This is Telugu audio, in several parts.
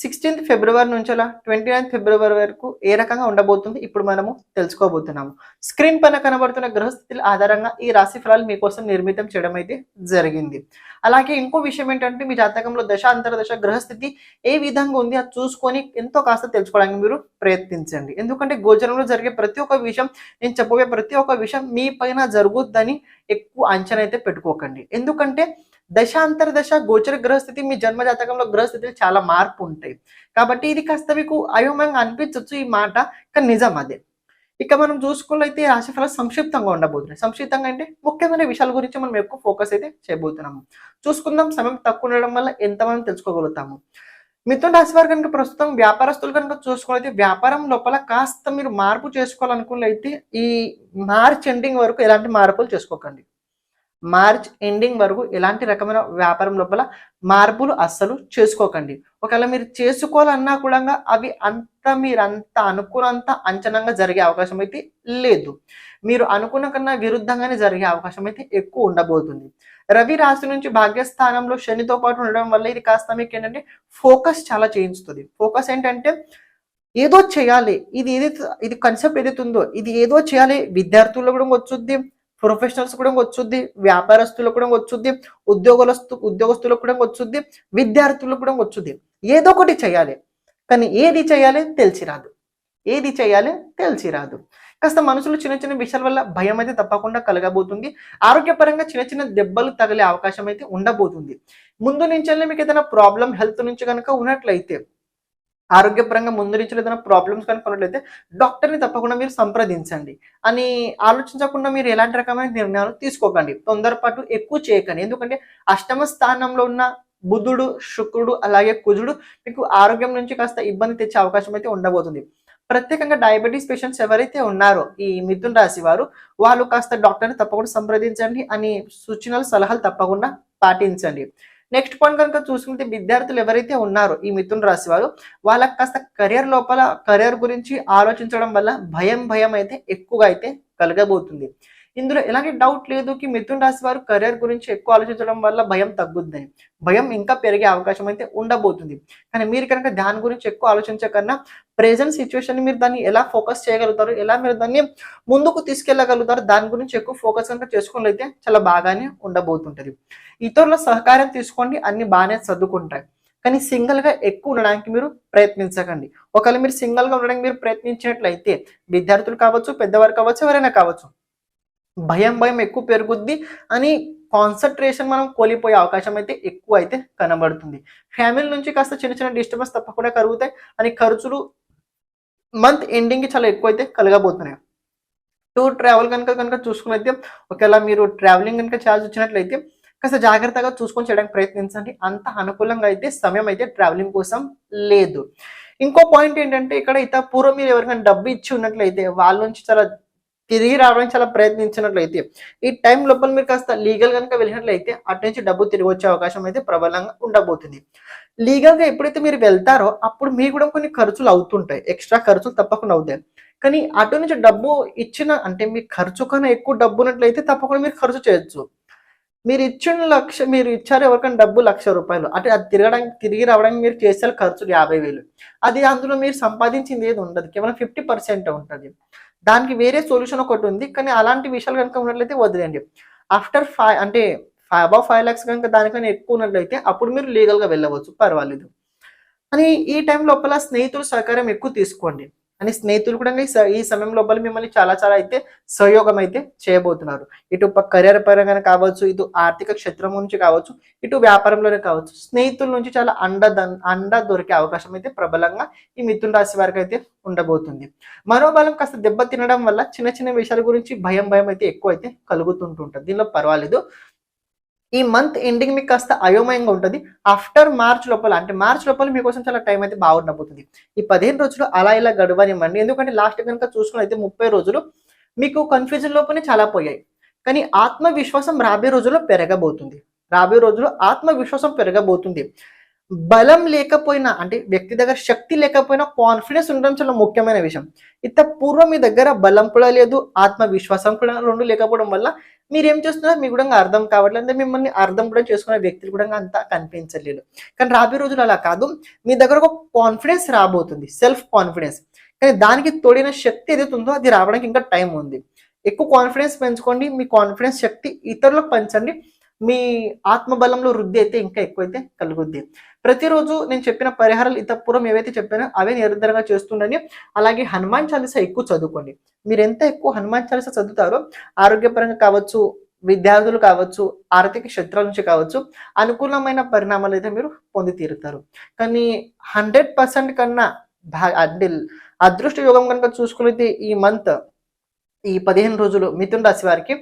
సిక్స్టీన్త్ ఫిబ్రవరి నుంచి అలా ట్వంటీ నైన్త్ ఫిబ్రవరి వరకు ఏ రకంగా ఉండబోతుంది ఇప్పుడు మనము తెలుసుకోబోతున్నాము. స్క్రీన్ పైన కనబడుతున్న గ్రహస్థితుల ఆధారంగా ఈ రాశి ఫలాలు మీకోసం నిర్మితం చేయడం అయితే జరిగింది. అలాగే ఇంకో విషయం ఏంటంటే మీ జాతకంలో దశ అంతర దశ గ్రహస్థితి ఏ విధంగా ఉంది అది చూసుకొని ఎంతో కాస్త తెలుసుకోవడానికి మీరు ప్రయత్నించండి. ఎందుకంటే గోచరంలో జరిగే ప్రతి ఒక్క విషయం నేను చెప్పబోయే ప్రతి ఒక్క విషయం మీ పైన జరుగుద్దని ఎక్కువ అంచనా అయితే పెట్టుకోకండి. ఎందుకంటే దశాంతర దశ గోచర గ్రహస్థితి మీ జన్మ జాతకంలో గ్రహస్థితిలో చాలా మార్పు ఉంటాయి కాబట్టి ఇది కాస్త మీకు అయోమయంగా అనిపించవచ్చు ఈ మాట కానీ నిజం అదే. ఇక మనం చూసుకున్నైతే రాశిఫలాలు సంక్షిప్తంగా ఉండబోతున్నాయి. సంక్షిప్తంగా అంటే ముఖ్యమైన విషయాల గురించి మనం ఎక్కువ ఫోకస్ అయితే చేయబోతున్నాము. చూసుకుందాం సమయం తక్కువ ఉండడం వల్ల ఎంత మనం తెలుసుకోగలుగుతాము? మిథున రాశి వారు కనుక ప్రస్తుతం వ్యాపారస్తులు కనుక చూసుకున్నైతే వ్యాపారం లోపల కాస్త మీరు మార్పు చేసుకోవాలనుకున్నైతే ఈ మార్చ్ ఎండింగ్ వరకు ఎలాంటి మార్పులు చేసుకోకండి. మార్చ్ ఎండింగ్ వరకు ఎలాంటి రకమైన వ్యాపారం లోపల మార్పులు అస్సలు చేసుకోకండి. ఒకవేళ మీరు చేసుకోవాలన్నా కూడా అవి అంత మీరు అంత అనుకున్నంత అంచనంగా జరిగే అవకాశం అయితే లేదు. మీరు అనుకున్న కన్నా విరుద్ధంగానే జరిగే అవకాశం అయితే ఎక్కువ ఉండబోతుంది. రవి రాశి నుంచి భాగ్యస్థానంలో శనితో పాటు ఉండడం వల్ల ఇది కాస్త మీకు ఏంటంటే ఫోకస్ చాలా చేయించుతుంది. ఫోకస్ ఏంటంటే ఏదో చేయాలి. ఇది ఏదైతే ఇది కన్సెప్ట్ ఏదైతే ఉందో ఇది ఏదో చేయాలి. విద్యార్థుల్లో కూడా వచ్చుద్ది ప్రొఫెషనల్స్ కూడా వచ్చుద్ది వ్యాపారస్తులకు కూడా వచ్చుద్ది ఉద్యోగులస్తు ఉద్యోగస్తులకు కూడా వచ్చుద్ది విద్యార్థులకు కూడా వచ్చుద్ది. ఏదో ఒకటి చేయాలి. కానీ ఏది చేయాలి తెలిసి రాదు ఏది చేయాలి తెలిసి రాదు కాస్త మనసులో చిన్న చిన్న విషయాల వల్ల భయం అయితే తప్పకుండా కలగబోతుంది. ఆరోగ్యపరంగా చిన్న చిన్న దెబ్బలు తగిలే అవకాశం అయితే ఉండబోతుంది. ముందు నుంచి మీకు ఏదైనా ప్రాబ్లం హెల్త్ నుంచి కనుక ఉన్నట్లయితే ఆరోగ్యపరంగా ముందు నుంచి ఏదైనా ప్రాబ్లమ్స్ కనుక్కున్నట్లయితే డాక్టర్ని తప్పకుండా మీరు సంప్రదించండి. అని ఆలోచించకుండా మీరు ఎలాంటి రకమైన నిర్ణయాలు తీసుకోకండి. తొందరపాటు ఎక్కువ చేయకండి. ఎందుకంటే అష్టమ స్థానంలో ఉన్న బుధుడు శుక్రుడు అలాగే కుజుడు మీకు ఆరోగ్యం నుంచి కాస్త ఇబ్బంది తెచ్చే అవకాశం అయితే ఉండబోతుంది. ప్రత్యేకంగా డయాబెటీస్ పేషెంట్స్ ఎవరైతే ఉన్నారో ఈ మిథున్ రాశి వారు వాళ్ళు కాస్త డాక్టర్ని తప్పకుండా సంప్రదించండి అని సూచనలు సలహాలు తప్పకుండా పాటించండి. నెక్స్ట్ పాయింట్ కనుక చూసుకుంటే విద్యార్థులు ఎవరైతే ఉన్నారో ఈ మిథున్ రాశి వారు వాళ్ళకి కాస్త కెరియర్ లోపల కెరియర్ గురించి ఆలోచించడం వల్ల భయం భయం అయితే ఎక్కువగా అయితే కలగబోతుంది. ఇందులో ఎలాంటి డౌట్ లేదు కి మిథున్ రాశి వారు కెరియర్ గురించి ఎక్కువ ఆలోచించడం వల్ల భయం తగ్గుద్దని. భయం ఇంకా పెరిగే అవకాశం అయితే ఉండబోతుంది. కానీ మీరు కనుక దాని గురించి ఎక్కువ ఆలోచించకన్నా ప్రెజెంట్ సిచ్యువేషన్ మీరు దాన్ని ఎలా ఫోకస్ చేయగలుగుతారు ఎలా మీరు దాన్ని ముందుకు తీసుకెళ్ళగలుగుతారు దాని గురించి ఎక్కువ ఫోకస్ కనుక చేసుకున్నట్లయితే చాలా బాగానే ఉండబోతుంటది. ఇతరుల సహకారం తీసుకోండి అన్ని బాగానే చదువుకుంటాయి కానీ సింగిల్గా ఎక్కువ ఉండడానికి మీరు ప్రయత్నించకండి. ఒకవేళ మీరు సింగిల్గా ఉండడానికి మీరు ప్రయత్నించినట్లయితే విద్యార్థులు కావచ్చు పెద్దవారు కావచ్చు ఎవరైనా కావచ్చు భయం భయం ఎక్కువ పెరుగుద్ది అని కాన్సన్ట్రేషన్ మనం కోల్పోయే అవకాశం అయితే ఎక్కువ అయితే కనబడుతుంది. ఫ్యామిలీ నుంచి కాస్త చిన్న చిన్న డిస్టర్బెన్స్ తప్పకుండా కలుగుతాయి అని ఖర్చులు మంత్ ఎండింగ్ చాలా ఎక్కువ అయితే కలగబోతున్నాయి. టూర్ ట్రావెల్ కనుక కనుక చూసుకున్నైతే ఒకవేళ మీరు ట్రావెలింగ్ కనుక ఛార్జ్ వచ్చినట్లయితే కాస్త జాగ్రత్తగా చూసుకొని చేయడానికి ప్రయత్నించండి. అంత అనుకూలంగా అయితే సమయం అయితే ట్రావెలింగ్ కోసం లేదు. ఇంకో పాయింట్ ఏంటంటే ఇక్కడ ఇత పూర్వం మీరు ఎవరికైనా డబ్బు ఇచ్చి ఉన్నట్లయితే వాళ్ళ నుంచి చాలా తిరిగి రావడానికి చాలా ప్రయత్నించినట్లయితే ఈ టైం లోపల మీరు కాస్త లీగల్ కనుక వెళ్ళినట్లయితే అటు నుంచి డబ్బు తిరిగి వచ్చే అవకాశం అయితే ప్రబలంగా ఉండబోతుంది. లీగల్గా ఎప్పుడైతే మీరు వెళ్తారో అప్పుడు మీకు కూడా కొన్ని ఖర్చులు అవుతుంటాయి. ఎక్స్ట్రా ఖర్చులు తప్పకుండా అవుతాయి. కానీ అటు నుంచి డబ్బు ఇచ్చిన అంటే మీ ఖర్చు కన్నా ఎక్కువ డబ్బు ఉన్నట్లయితే తప్పకుండా మీరు ఖర్చు చేయొచ్చు. మీరు ఇచ్చిన లక్ష మీరు ఇచ్చారు ఎవరికైనా డబ్బు లక్ష రూపాయలు. అంటే అది తిరగడానికి తిరిగి రావడానికి మీరు చేసే ఖర్చులు యాభై వేలు. అది అందులో మీరు సంపాదించింది ఏది ఉండదు. కేవలం ఫిఫ్టీ పర్సెంట్ ఉంటుంది. దానికి వేరే సొల్యూషన్ ఒకటి ఉంది. కానీ అలాంటి విషయాలు కనుక ఉన్నట్లయితే వదిలేండి ఆఫ్టర్ ఫైవ్ అంటే ఫైవ్ అబౌవ్ ఫైవ్ ల్యాక్స్ కనుక దానికన్నా ఎక్కువ ఉన్నట్లయితే అప్పుడు మీరు లీగల్గా వెళ్ళవచ్చు. పర్వాలేదు. అని ఈ టైం లోపల స్నేహితుల సహకారం ఎక్కువ తీసుకోండి. అని స్నేహితులు కూడా ఈ ఈ సమయం లోపల మిమ్మల్ని చాలా చాలా అయితే సహయోగం అయితే చేయబోతున్నారు. ఇటు కెరియర్ పరంగా కావచ్చు ఇటు ఆర్థిక క్షేత్రం నుంచి కావచ్చు ఇటు వ్యాపారంలోనే కావచ్చు స్నేహితుల నుంచి చాలా అండ దన్- అండ దొరికే అవకాశం అయితే ప్రబలంగా ఈ మిథున రాశి వారికి అయితే ఉండబోతుంది. మనోబలం కాస్త దెబ్బ తినడం వల్ల చిన్న చిన్న విషయాల గురించి భయం భయం అయితే ఎక్కువ అయితే కలుగుతుంటుంటుంది. దీనిలో పర్వాలేదు. ఈ మంత్ ఎండింగ్ మీకు కాస్త అయోమయంగా ఉంటుంది. ఆఫ్టర్ మార్చ్ లోపల అంటే మార్చ్ లోపల మీకోసం చాలా టైం అయితే బాగుండబోతుంది ఈ పదిహేను రోజులు అలా ఇలా గడవనివ్వండి. ఎందుకంటే లాస్ట్ కనుక చూసుకుని అయితే ముప్పై రోజులు మీకు కన్ఫ్యూజన్ లోపలనే చాలా పోయాయి. కానీ ఆత్మవిశ్వాసం రాబోయే రోజుల్లో పెరగబోతుంది. రాబోయే రోజుల్లో ఆత్మవిశ్వాసం పెరగబోతుంది. బలం లేకపోయినా అంటే వ్యక్తి దగ్గర శక్తి లేకపోయినా కాన్ఫిడెన్స్ ఉండడం చాలా ముఖ్యమైన విషయం. ఇంత పూర్వం మీ దగ్గర బలం కూడా లేదు ఆత్మవిశ్వాసం కూడా రెండు లేకపోవడం వల్ల మీరు ఏం చేస్తున్నారు? మీకు కూడా అర్థం కావట్లేదు. మిమ్మల్ని అర్థం కూడా చేసుకునే వ్యక్తులు కూడా అంత కనిపించలేదు కానీ రాబోయే రోజులు అలా కాదు. మీ దగ్గర ఒక కాన్ఫిడెన్స్ రాబోతుంది సెల్ఫ్ కాన్ఫిడెన్స్ కానీ దానికి తోడిన శక్తి ఏదైతే ఉందో అది రావడానికి ఇంకా టైం ఉంది. ఎక్కువ కాన్ఫిడెన్స్ పెంచుకోండి మీ కాన్ఫిడెన్స్ శక్తి ఇతరులకు పంచండి మీ ఆత్మబలంలో వృద్ధి అయితే ఇంకా ఎక్కువైతే కలుగుద్ది. ప్రతిరోజు నేను చెప్పిన పరిహారాలు ఇంతపూర్వం ఏవైతే చెప్పానో అవే నిరంతరంగా చేస్తుండని అలాగే హనుమాన్ చాలీసా ఎక్కువ చదువుకోండి. మీరు ఎంత ఎక్కువ హనుమాన్ చాలీసా చదువుతారో ఆరోగ్యపరంగా కావచ్చు విద్యార్థులు కావచ్చు ఆర్థిక క్షేత్రాల నుంచి కావచ్చు అనుకూలమైన పరిణామాలు అయితే మీరు పొంది తీరుతారు. కానీ హండ్రెడ్ పర్సెంట్ కన్నా అంటే అదృష్ట యోగం కనుక చూసుకునేది ఈ మంత్ ఈ పదిహేను రోజులు మిథున రాశి వారికి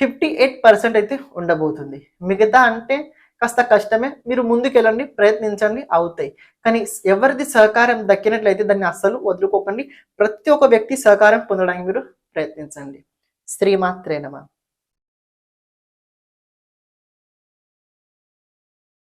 ఫిఫ్టీ ఎయిట్ పర్సెంట్ అయితే ఉండబోతుంది. మిగతా అంటే కాస్త కష్టమే మీరు ముందుకెళ్ళండి ప్రయత్నించండి అవుతాయి. కానీ ఎవరిది సహకారం దక్కినట్లయితే దాన్ని అస్సలు వదులుకోకండి. ప్రతి ఒక్క వ్యక్తి సహకారం పొందడానికి మీరు ప్రయత్నించండి. శ్రీమాత్రేనమా